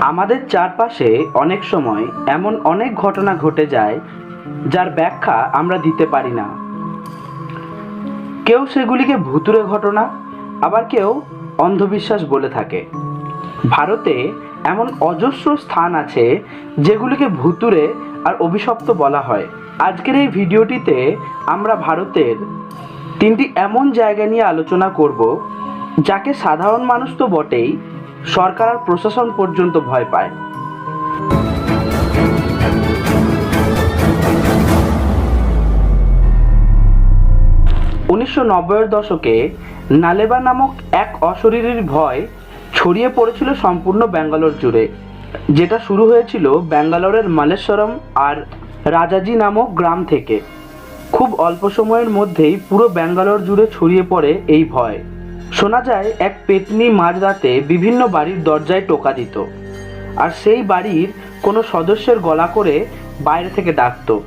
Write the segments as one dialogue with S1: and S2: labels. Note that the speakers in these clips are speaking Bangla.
S1: আমাদের চারপাশে অনেক সময় এমন অনেক ঘটনা ঘটে যায়, যার ব্যাখ্যা আমরা দিতে পারি না। কেউ সেগুলিকে ভুতুরে ঘটনা, আবার কেউ অন্ধবিশ্বাস বলে থাকে। ভারতে এমন অজস্র স্থান আছে, যেগুলিকে ভুতুরে আর অভিশপ্ত বলা হয়। আজকের এই ভিডিওটিতে আমরা ভারতের তিনটি এমন জায়গা নিয়ে আলোচনা করব, যাকে সাধারণ মানুষ তো বটেই, সরকার আর প্রশাসন পর্যন্ত ভয় পায়। উনিশশো নব্বইয়ের দশকে নালেবা নামক এক অশরীরীর ভয় ছড়িয়ে পড়েছিল সম্পূর্ণ ব্যাঙ্গালোর জুড়ে, যেটা শুরু হয়েছিল ব্যাঙ্গালোরের মালেশ্বরম আর রাজাজি নামক গ্রাম থেকে। খুব অল্প সময়ের মধ্যেই পুরো ব্যাঙ্গালোর জুড়ে ছড়িয়ে পড়ে এই ভয়। শোনা যায়, এক পেতনি মাঝরাতে বিভিন্ন বাড়ির দরজায় টোকা দিত। আর সেই বাড়ির কোনো সদস্যের গলা করে বাইরে থেকে ডাকতো।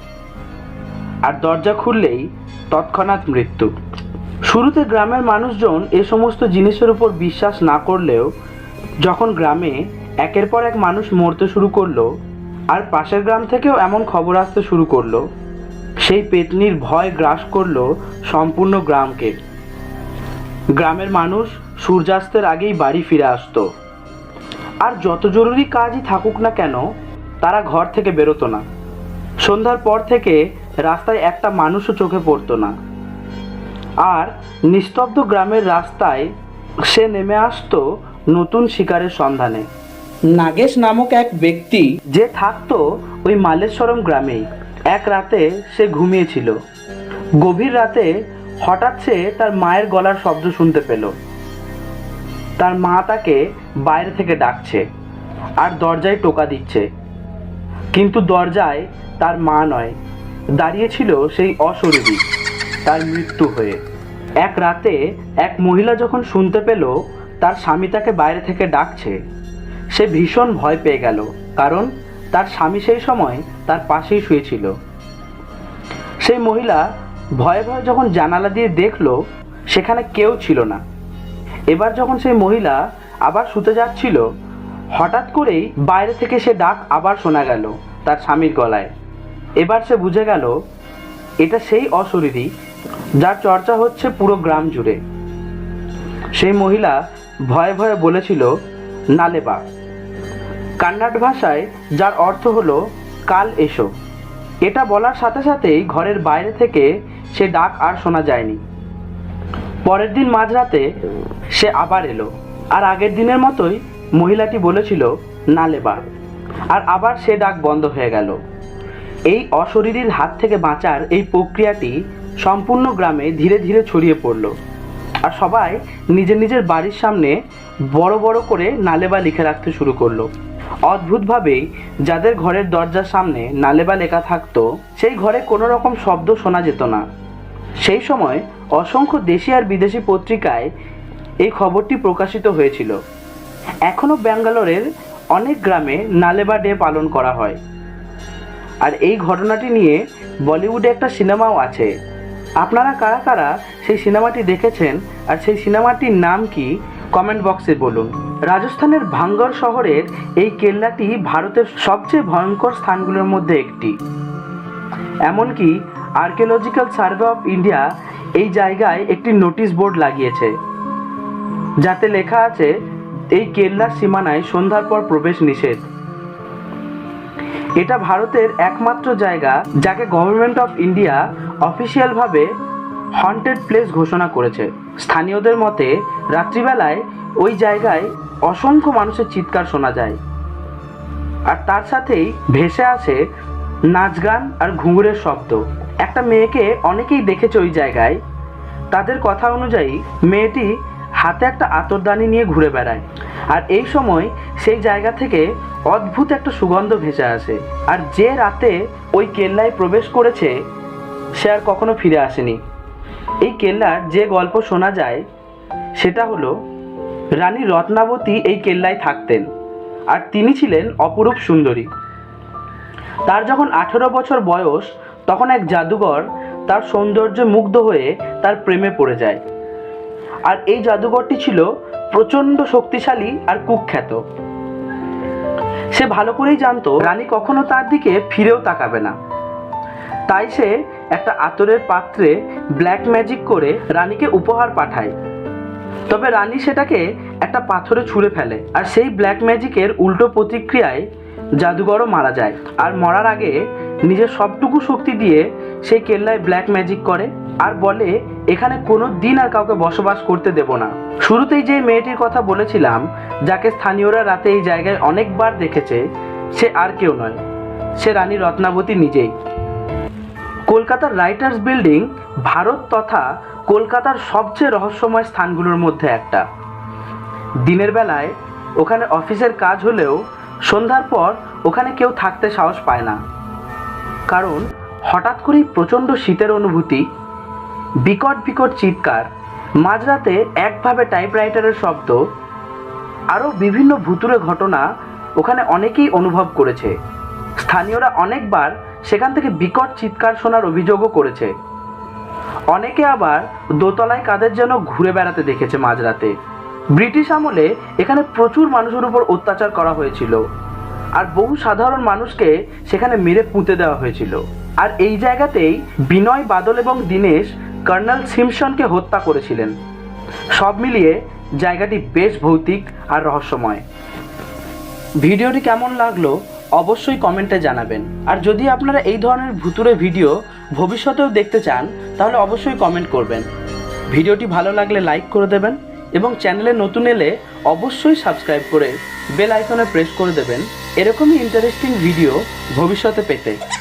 S1: আর দরজা খুললেই তৎক্ষণাৎ মৃত্যু। শুরুতে গ্রামের মানুষজন এ সমস্ত জিনিসের উপর বিশ্বাস না করলেও যখন গ্রামে একের পর এক মানুষ মরতে শুরু করল, আর পাশের গ্রাম থেকেও এমন খবর আসতে শুরু করল সেই পেতনির ভয় গ্রাস করল সম্পূর্ণ গ্রামকে। গ্রামের মানুষ সূর্যাস্তের আগেই বাড়ি ফিরে আসতো। আর যত জরুরি কাজই থাকুক না কেন, তারা ঘর থেকে বেরোতো না। সন্ধ্যার পর থেকে রাস্তায় একটা মানুষও চোখে পড়তো না। আর নিস্তব্ধ গ্রামের রাস্তায় সে নেমে আসতো নতুন শিকারের সন্ধানে। নাগেশ নামক এক ব্যক্তি যে থাকতো ওই মালেশ্বরম গ্রামেই। এক রাতে সে ঘুমিয়েছিল। গভীর রাতে হঠাৎ সে তার মায়ের গলার শব্দ শুনতে পেল। তার মা তাকে বাইরে থেকে ডাকছে আর দরজায় টোকা দিচ্ছে। কিন্তু দরজায় তার মা নয় দাঁড়িয়েছিল সেই অশরীরী, তার মৃত্যু হয়ে। এক রাতে এক মহিলা যখন শুনতে পেল, তার স্বামী তাকে বাইরে থেকে ডাকছে, সে ভীষণ ভয় পেয়ে গেল, কারণ তার স্বামী সেই সময় তার পাশেই শুয়েছিল। সেই মহিলা ভয়ে ভয়ে যখন জানালা দিয়ে দেখল, সেখানে কেউ ছিল না। এবার যখন সেই মহিলা আবার শুতে যাচ্ছিল, হঠাৎ করেই বাইরে থেকে সে ডাক আবার শোনা গেল তার স্বামীর গলায়। এবার সে বুঝে গেল, এটা সেই অশরীরী যার চর্চা হচ্ছে পুরো গ্রাম জুড়ে। সেই মহিলা ভয়ে ভয়ে বলেছিল নালেবা কান্নাড ভাষায়, যার অর্থ হলো, কাল এসো। এটা বলার সাথে সাথেই ঘরের বাইরে থেকে সে ডাক আর শোনা যায়নি। পরের দিন মাঝরাতে সে আবার এলো। আর আগের দিনের মতোই মহিলাটি বলেছিল, না লেবা আর আবার সে ডাক বন্ধ হয়ে গেল। এই অশরীরীর হাত থেকে বাঁচার এই প্রক্রিয়াটি সম্পূর্ণ গ্রামে ধীরে ধীরে ছড়িয়ে পড়ল। আর সবাই নিজের নিজের বাড়ির সামনে বড় বড় করে নালেবা লিখে রাখতে শুরু করল। অদ্ভুতভাবেই যাদের ঘরের দরজার সামনে নালেবা লেখা থাকতো, সেই ঘরে কোনো রকম শব্দ শোনা যেত না। সেই সময় অসংখ্য দেশি আর বিদেশি পত্রিকায় এই খবরটি প্রকাশিত হয়েছিল। এখনও ব্যাঙ্গালোরের অনেক গ্রামে নালেবা ডে পালন করা হয়। আর এই ঘটনাটি নিয়ে বলিউডে একটা সিনেমাও আছে। আপনারা কারা কারা সেই সিনেমাটি দেখেছেন? আর সেই সিনেমাটির নাম কি? কমেন্ট বক্সে বলুন। রাজস্থানের ভাঙ্গর শহরের এই কেল্লাটি ভারতের সবচেয়ে ভয়ঙ্কর স্থানগুলোর মধ্যে একটি। এমনকি আর্কিওলজিক্যাল সার্ভে অফ ইন্ডিয়া এই জায়গায় একটি নোটিশ বোর্ড লাগিয়েছে, যাতে লেখা আছে, এই কেল্লার সীমানায় সন্ধ্যার পর প্রবেশ নিষেধ। এটা ভারতের একমাত্র জায়গা যাকে গভর্নমেন্ট অফ ইন্ডিয়া অফিসিয়ালভাবে হন্টেড প্লেস ঘোষণা করেছে। স্থানীয়দের মতে, রাত্রিবেলায় ওই জায়গায় অসংখ্য মানুষের চিৎকার শোনা যায়। আর তার সাথেই ভেসে আসে নাচ গান আর ঘুঙুরের শব্দ। একটা মেয়েকে অনেকেই দেখেছে ওই জায়গায়। তাদের কথা অনুযায়ী মেয়েটি হাতে একটা আতরদানি নিয়ে ঘুরে বেড়ায়। আর এই সময় সেই জায়গা থেকে অদ্ভুত একটা সুগন্ধ ভেসে আসে। আর যে রাতে ওই কেল্লায় প্রবেশ করেছে, সে আর কখনো ফিরে আসেনি। এই কেল্লার যে গল্প শোনা যায়, সেটা হলো রানী রত্নাবতী এই কেল্লায় থাকতেন, আর তিনি ছিলেন অপরূপ সুন্দরী। তার যখন আঠেরো বছর বয়স, তখন এক জাদুঘর তার সৌন্দর্যে মুগ্ধ হয়ে তার প্রেমে পড়ে যায়। আর এই জাদুঘরটি ছিল প্রচণ্ড শক্তিশালী আর কুখ্যাত। সে ভালো করেই জানতো, রানী কখনো তার দিকে ফিরেও তাকাবে না। তাই সে একটা আতরের পাত্রে ব্ল্যাক ম্যাজিক করে রানীকে উপহার পাঠায়। তবে রানী সেটাকে একটা পাথরে ছুঁড়ে ফেলে আর সেই ব্ল্যাক ম্যাজিকের উল্টো প্রতিক্রিয়ায় জাদুঘরও মারা যায়। আর মরার আগে নিজের সবটুকু শক্তি দিয়ে সেই কেল্লায় ব্ল্যাক ম্যাজিক করে আর বলে, এখানে কোনো দিন আর কাউকে বসবাস করতে দেব না। শুরুতেই যে মেয়েটির কথা বলেছিলাম, যাকে স্থানীয়রা রাতে এই জায়গায় অনেকবার দেখেছে, সে আর কেউ নয়। সে রানী রত্নাবতী নিজেই। কলকাতার রাইটার্স বিল্ডিং ভারত তথা কলকাতার সবচেয়ে রহস্যময় স্থানগুলোর মধ্যে একটা। দিনের বেলায় ওখানে অফিসের কাজ হলেও সন্ধ্যার পর ওখানে কেউ থাকতে সাহস পায় না। কারণ হঠাৎ করেই প্রচণ্ড শীতের অনুভূতি, বিকট বিকট চিৎকার, মাঝরাতে একভাবে টাইপরাইটারের শব্দ, আরও বিভিন্ন ভুতুরে ঘটনা ওখানে অনেকেই অনুভব করেছে। স্থানীয়রা অনেকবার সেখান থেকে বিকট চিৎকার শোনার অভিযোগও করেছে। অনেকে আবার দোতলায় কাদের যেন ঘুরে বেড়াতে দেখেছে মাঝরাতে। ব্রিটিশ আমলে এখানে প্রচুর মানুষের উপর অত্যাচার করা হয়েছিল। আর বহু সাধারণ মানুষকে সেখানে মেরে পুঁতে দেওয়া হয়েছিল। আর এই জায়গাতেই বিনয় বাদল এবং দীনেশ কর্নেল সিমসনকে হত্যা করেছিলেন। সব মিলিয়ে জায়গাটি বেশ ভৌতিক আর রহস্যময়। ভিডিওটি কেমন লাগল অবশ্যই কমেন্টে জানাবেন। আর যদি আপনারা এই ধরনের ভুতুরে ভিডিও ভবিষ্যতেও দেখতে চান, তাহলে অবশ্যই কমেন্ট করবেন। ভিডিওটি ভালো লাগলে লাইক করে দেবেন এবং চ্যানেলে নতুন এলে অবশ্যই সাবস্ক্রাইব করে বেল আইকনে প্রেস করে দেবেন। এরকমই ইন্টারেস্টিং ভিডিও ভবিষ্যতে পেতে।